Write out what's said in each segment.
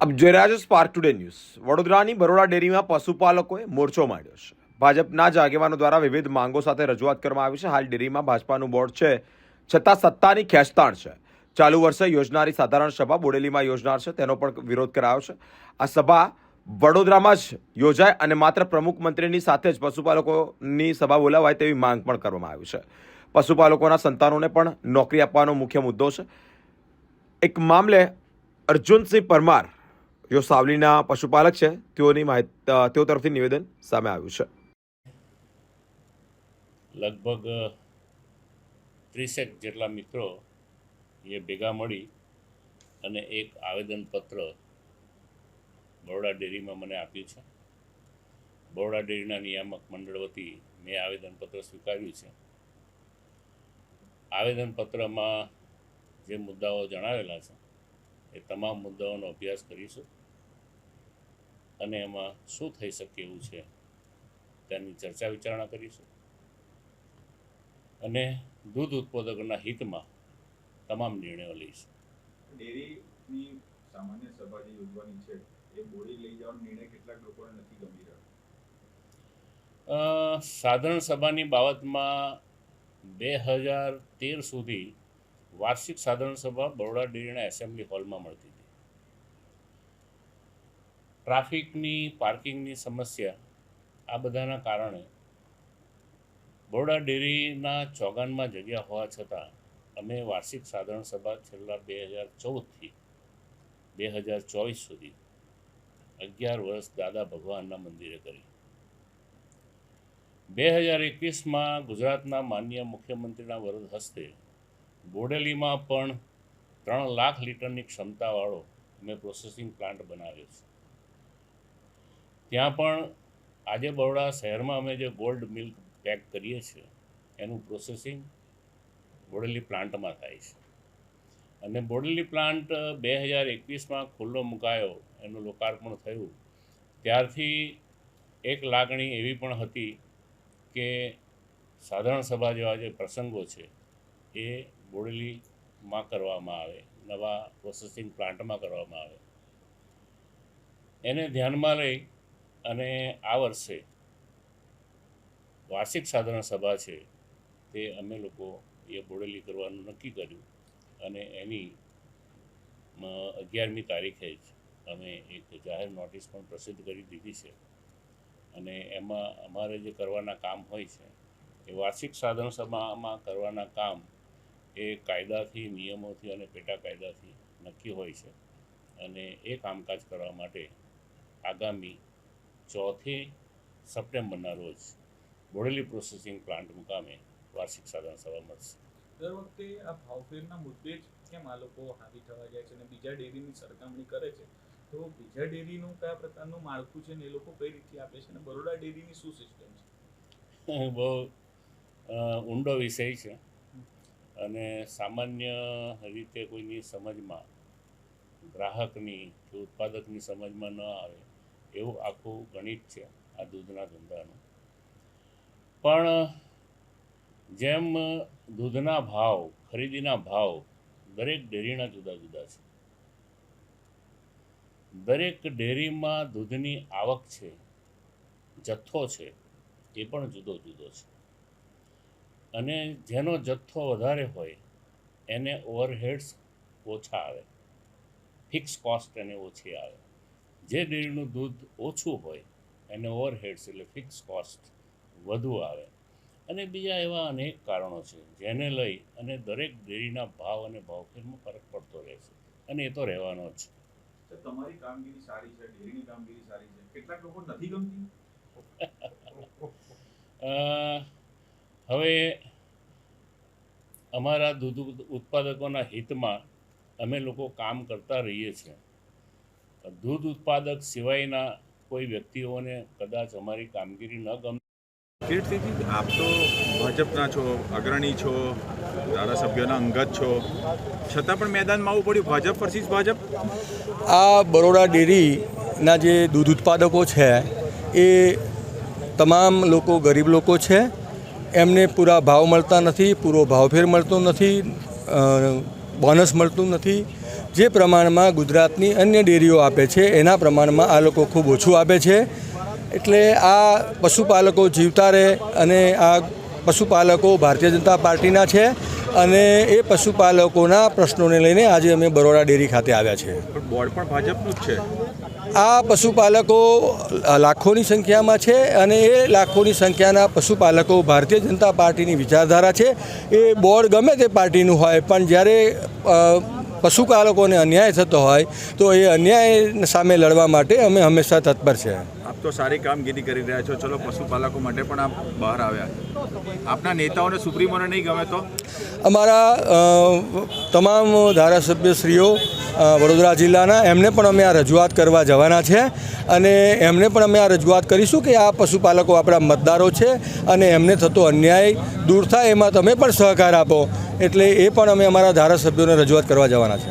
અબ જોઈ રહ્યા સ્પાર્ક ટુડે ન્યૂઝ વડોદરાની બરોડા ડેરીમાં પશુપાલકોએ મોરચો માંડ્યો છે. ભાજપના જ આગેવાનો દ્વારા વિવિધ માંગો સાથે રજૂઆત કરવામાં આવી છે. હાલ ડેરીમાં ભાજપાનું બોર્ડ છે, છતાં સત્તાની ખેંચતાણ છે. ચાલુ વર્ષે યોજનારી સાધારણ સભા બોડેલીમાં યોજનાર છે. તેનો પણ વિરોધ કરાયો છે. આ સભા વડોદરામાં જ યોજાય અને માત્ર પ્રમુખ મંત્રીની સાથે જ પશુપાલકોની સભા બોલાવાય તેવી માંગ પણ કરવામાં આવી છે. પશુપાલકોના સંતાનોને પણ નોકરી આપવાનો મુખ્ય મુદ્દો છે. એક મામલે અર્જુનસિંહ પરમાર જો સાવલીના પશુપાલક છે, તેઓની માહિતી તેઓ તરફથી નિવેદન સામે આવ્યું છે. લગભગ ત્રીસેક જેટલા મિત્રો એ ભેગા મળી અને એક આવેદનપત્ર બરોડા ડેરીમાં મને આપ્યું છે. બરોડા ડેરીના નિયામક મંડળ વતી મેં આવેદનપત્ર સ્વીકાર્યું છે. આવેદનપત્રમાં જે મુદ્દાઓ જણાવેલા છે, એ તમામ મુદ્દાઓનો અભ્યાસ કરીશું. અને એમાં શું થઈ શકે એવું છે? તેની ચર્ચા વિચારણા કરીશું. અને દૂધ ઉત્પાદકોના હિતમાં તમામ નિર્ણયો લઈશું. ડેરીની સામાન્ય સભા જે યોજવાની છે એ બોડી લઈ જવાનો નિર્ણય કેટલાક લોકોને નથી ગમી રહ્યો? સાધારણ સભાની બાબતમાં બે હજાર તેર સુધી વાર્ષિક સાધારણ સભા બરોડા ડેરીના એસેમ્બલી હોલમાં મળતી. ટ્રાફિકની પાર્કિંગની સમસ્યા આ બધાના કારણે બરોડા ડેરીના ચોગાનમાં જગ્યા હોવા છતાં અમે વાર્ષિક સાધારણ સભા છેલ્લા બે હજાર ચૌદથી બે હજાર ચોવીસ સુધી અગિયાર વર્ષ દાદા ભગવાનના મંદિરે કરી. બે હજાર એકવીસમાં ગુજરાતના માન્ય મુખ્યમંત્રીના વરદ હસ્તે બોડેલીમાં પણ ત્રણ લાખ લીટરની ક્ષમતાવાળો મેં પ્રોસેસિંગ પ્લાન્ટ બનાવ્યો છે. ત્યાં પણ આજે બરોડા શહેરમાં અમે જે ગોલ્ડ મિલ્ક પેક કરીએ છીએ, એનું પ્રોસેસિંગ બોડેલી પ્લાન્ટમાં થાય છે. અને બોડેલી પ્લાન્ટ બે હજાર એકવીસમાં ખુલ્લો મુકાયો, એનું લોકાર્પણ થયું. ત્યારથી એક લાગણી એવી પણ હતી કે સાધારણ સભા જેવા જે પ્રસંગો છે, એ બોડેલીમાં કરવામાં આવે, નવા પ્રોસેસિંગ પ્લાન્ટમાં કરવામાં આવે. એને ધ્યાનમાં લઈ અને આ વર્ષે વાર્ષિક સાધારણ સભા છે, તે અમે લોકો એ બોડેલી કરવાનું નક્કી કર્યું અને એની અગિયારમી તારીખે જ અમે એક જાહેર નોટિસ પણ પ્રસિદ્ધ કરી દીધી છે. અને એમાં અમારે જે કરવાના કામ હોય છે, એ વાર્ષિક સાધારણ સભામાં કરવાના કામ એ કાયદાથી, નિયમોથી અને પેટા કાયદાથી નક્કી હોય છે. અને એ કામકાજ કરવા માટે આગામી ચોથી સપ્ટેમ્બરના રોજ બોડેલી પ્રોસેસિંગ પ્લાન્ટ મુકામે વાર્ષિક સાધારણ સભા મળશે. દર વખતે આ ભાવફેરના મુદ્દે જ કેમ આ લોકો હાવી થવા જાય છે અને બીજા ડેરીની સરખામણી કરે છે? તો બીજા ડેરીનું કયા પ્રકારનું માળખું છે ને એ લોકો કઈ રીતે આપે છે અને બરોડા ડેરીની શું સિસ્ટમ છે? બહુ ઊંડો વિષય છે. અને સામાન્ય રીતે કોઈની સમજમાં ગ્રાહકની કે ઉત્પાદકની સમજમાં ન આવે એવું આખું ગણિત છે આ દૂધના ધંધાનું. પણ જેમ દૂધના ભાવ, ખરીદીના ભાવ દરેક ડેરીના જુદા જુદા છે. દરેક ડેરીમાં દૂધની આવક છે, જથ્થો છે, એ પણ જુદો જુદો છે. અને જેનો જથ્થો વધારે હોય એને ઓવરહેડ્સ ઓછા આવે. ફિક્સ કોસ્ટ એને ઓછી આવે. જે ડેરીનું દૂધ ઓછું હોય એને ઓવરહેડ્સ એટલે ફિક્સ કોસ્ટ વધુ આવે. અને બીજા એવા અનેક કારણો છે જેને લઈ અને દરેક ડેરીના ભાવ અને ભાવફેરમાં ફરક પડતો રહે છે. અને એ તો રહેવાનો જ છે. તમારી કામગીરી સારી છે ડેરીની કામગીરી સારી છે કેટલાક લોકો નથી ગમતી? હવે અમારા દૂધ ઉત્પાદકોના હિતમાં અમે લોકો કામ કરતા રહીએ છીએ. દૂધ ઉત્પાદક સિવાયના કોઈ વ્યક્તિઓને કદાચ અમારી કામગીરી ન ગમતી કીર્તિજી આપ તો ભાજપના છો અગ્રણી છો ધારાસભ્યોના અંગત છો. છતાં પણ મેદાનમાં આવવું પડ્યું ભાજપ વર્સિસ ભાજપ? આ બરોડા ડેરીના જે દૂધ ઉત્પાદકો છે એ તમામ લોકો ગરીબ લોકો છે. એમને પૂરા ભાવ મળતા નથી પૂરો ભાવફેર મળતો નથી બોનસ મળતું નથી. જે પ્રમાણમાં ગુજરાતની અન્ય ડેરીઓ આપે છે એના પ્રમાણમાં આ લોકો ખૂબ ઓછું આપે છે. એટલે આ પશુપાલકો જીવતા રહે અને આ પશુપાલકો ભારતીય જનતા પાર્ટીના છે અને એ પશુપાલકોના પ્રશ્નોને લઈને આજે અમે બરોડા ડેરી ખાતે આવ્યા છે. બોર્ડ પણ ભાજપનું જ છે. આ પશુપાલકો લાખોની સંખ્યામાં છે અને એ લાખોની સંખ્યાના પશુપાલકો ભારતીય જનતા પાર્ટીની વિચારધારા છે. એ બોર્ડ ગમે તે પાર્ટીનું હોય પણ જ્યારે પશુપાલકોને અન્યાય થતો હોય તો એ અન્યાય સામે લડવા માટે અમે હંમેશા તત્પર છે તો સારી કામગીરી કરી રહ્યા છો. ચલો, પશુપાલકો માટે પણ આપ બહાર આવ્યા. આપના નેતાઓને સુપ્રીમોને નહીં ગમે તો? અમારા તમામ ધારાસભ્યશ્રીઓ વડોદરા જિલ્લાના, એમને પણ અમે આ રજૂઆત કરવા જવાના છે અને એમને પણ અમે આ રજૂઆત કરીશું કે આ પશુપાલકો આપણા મતદારો છે અને એમને થતો અન્યાય દૂર થાય, એમાં તમે પણ સહકાર આપો. એટલે એ પણ અમે અમારા ધારાસભ્યોને રજૂઆત કરવા જવાના છે.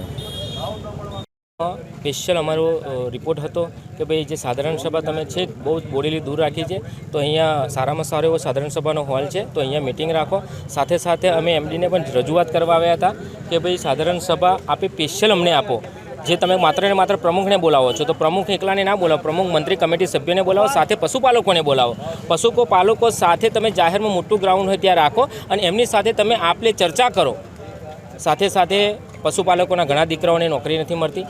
સ્પેશિયલ અમારો રિપોર્ટ હતો કે ભાઈ જે સાધારણ સભા તમે છે, બહુ બોડેલી દૂર રાખી છે. તો અહીંયા સારામાં સારો એવો સાધારણ સભાનો હોલ છે. તો અહીંયા મિટિંગ રાખો. સાથે સાથે અમે એમડીને પણ રજૂઆત કરવા આવ્યા હતા કે ભાઈ સાધારણ સભા આપે સ્પેશિયલ અમને આપો. જે તમે માત્ર ને માત્ર પ્રમુખને બોલાવો છો, તો પ્રમુખ એકલાને ના બોલાવો. પ્રમુખ મંત્રી કમિટી સભ્યોને બોલાવો, સાથે પશુપાલકોને બોલાવો. પશુપાલકો સાથે તમે જાહેરમાં મોટું ગ્રાઉન્ડ હોય ત્યાં રાખો અને એમની સાથે તમે આપલે ચર્ચા કરો. સાથે સાથે પશુપાલકોના ઘણા દીકરાઓને નોકરી નથી મળતી.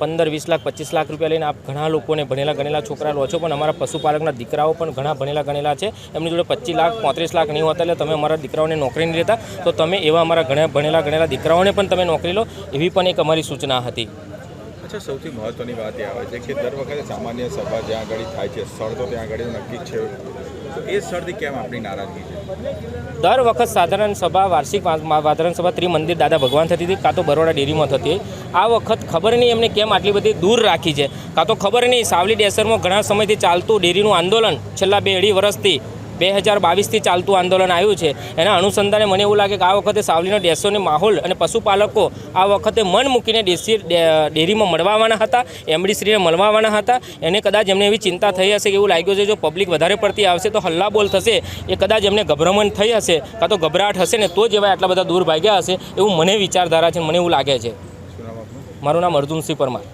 પંદર, વીસ લાખ, પચીસ લાખ રૂપિયા લઈને આપ ઘણા લોકોને ભણેલા ગણેલા છોકરા લો છો, પણ અમારા પશુપાલકના દીકરાઓ પણ ઘણા ભણેલા ગણેલા છે. એમની જોડે પચીસ લાખ, પાંત્રીસ લાખ નહીં હોતા એટલે તમે અમારા દીકરાઓને નોકરી નહીં લેતા તો તમે એવા અમારા ઘણા ભણેલા ગણેલા દીકરાઓને પણ તમે નોકરી લો, એવી પણ એક અમારી સૂચના હતી. અચ્છા, સૌથી મહત્ત્વની વાત એ આવે છે કે દર વખતે સામાન્ય સભા જ્યાં આગળ થાય છે, સ્થળ તો ત્યાં આગળ નક્કી છે. દર વખત સાધારણ સભા, વાર્ષિક સાધારણ સભા, ત્રિમંદિર, દાદા ભગવાન થતી હતી, કાં તો બરોડા ડેરીમાં થતી આ વખત ખબર નહીં એમને કેમ આટલી બધી દૂર રાખી છે. કાં તો ખબર નહીં સાવલી ડેસરમાં ઘણા સમયથી ચાલતું ડેરીનું આંદોલન છેલ્લા બે અઢી વર્ષથી બે હજાર બાવીસથી ચાલતું આંદોલન આવ્યું છે. એના અનુસંધાને મને એવું લાગે કે આ વખતે સાવલીનો ડેસોની માહોલ અને પશુપાલકો આ વખતે મન મૂકીને ડેસી ડેરીમાં મળવાના હતા, એમડીશ્રીને મળવાના હતા. એને કદાચ એમને એવી ચિંતા થઈ હશે કે એવું લાગ્યું છે, જો પબ્લિક વધારે પડતી આવશે તો હલ્લાબોલ થશે, એ કદાચ એમને ગભરામણ થઈ હશે, કાં તો ગભરાટ હશે ને તો જ એવા આટલા બધા દૂર ભાગ્યા હશે, એવું મને વિચારધારા છે, મને એવું લાગે છે. મારું નામ અર્જુનસિંહ પરમાર.